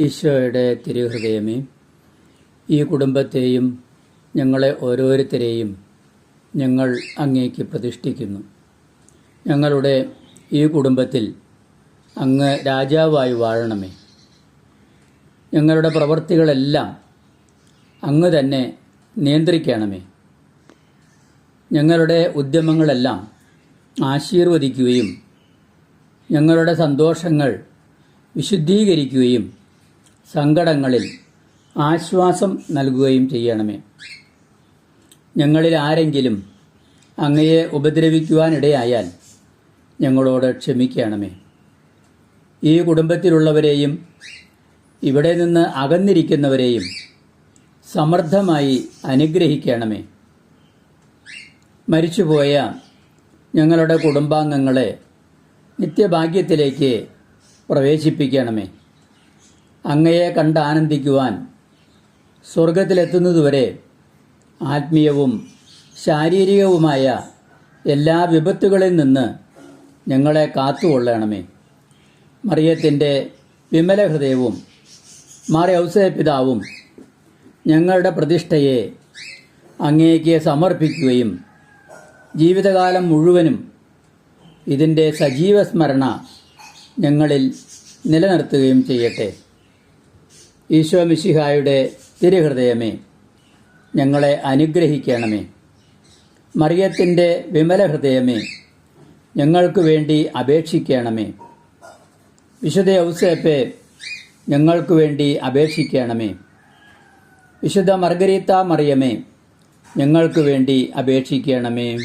ഈശോയുടെ തിരുഹൃദയമേ ഈ കുടുംബത്തെയും ഞങ്ങളെ ഓരോരുത്തരെയും ഞങ്ങൾ അങ്ങേക്ക് പ്രതിഷ്ഠിക്കുന്നു. ഞങ്ങളുടെ ഈ കുടുംബത്തിൽ അങ്ങ് രാജാവായി വാഴണമേ. ഞങ്ങളുടെ പ്രവൃത്തികളെല്ലാം അങ്ങ് തന്നെ നിയന്ത്രിക്കണമേ. ഞങ്ങളുടെ ഉദ്യമങ്ങളെല്ലാം ആശീർവദിക്കുകയും ഞങ്ങളുടെ സന്തോഷങ്ങൾ വിശുദ്ധീകരിക്കുകയും സങ്കടങ്ങളിൽ ആശ്വാസം നൽകുകയും ചെയ്യണമേ. ഞങ്ങളിൽ ആരെങ്കിലും അങ്ങയെ ഉപദ്രവിക്കുവാനിടയായാൽ ഞങ്ങളോട് ക്ഷമിക്കണമേ. ഈ കുടുംബത്തിലുള്ളവരെയും ഇവിടെ നിന്ന് അകന്നിരിക്കുന്നവരെയും സമർത്ഥമായി അനുഗ്രഹിക്കണമേ. മരിച്ചുപോയ ഞങ്ങളുടെ കുടുംബാംഗങ്ങളെ നിത്യഭാഗ്യത്തിലേക്ക് പ്രവേശിപ്പിക്കണമേ. അങ്ങയെ കണ്ട് ആനന്ദിക്കുവാൻ സ്വർഗത്തിലെത്തുന്നതുവരെ ആത്മീയവും ശാരീരികവുമായ എല്ലാ വിപത്തുകളിൽ നിന്ന് ഞങ്ങളെ കാത്തുകൊള്ളണമേ. മറിയത്തിന്റെ വിമല ഹൃദയവും മാറി ഔസേ പിതാവും ഞങ്ങളുടെ പ്രതിഷ്ഠയെ അങ്ങേക്ക് സമർപ്പിക്കുകയും ജീവിതകാലം മുഴുവനും ഇതിന്റെ സജീവ സ്മരണ ഞങ്ങളിൽ നിലനിർത്തുകയും ചെയ്യട്ടെ. ഈശോ മിശിഹായുടെ തിരുഹൃദയമേ ഞങ്ങളെ അനുഗ്രഹിക്കണമേ. മറിയത്തിന്റെ വിമല ഹൃദയമേ ഞങ്ങൾക്ക് വേണ്ടി അപേക്ഷിക്കണമേ. വിശുദ്ധ ഔസേപ്പെ ഞങ്ങൾക്ക് വേണ്ടി അപേക്ഷിക്കണമേ. വിശുദ്ധ മർഗരീത്ത മറിയമേ ഞങ്ങൾക്ക് വേണ്ടി അപേക്ഷിക്കണമേ.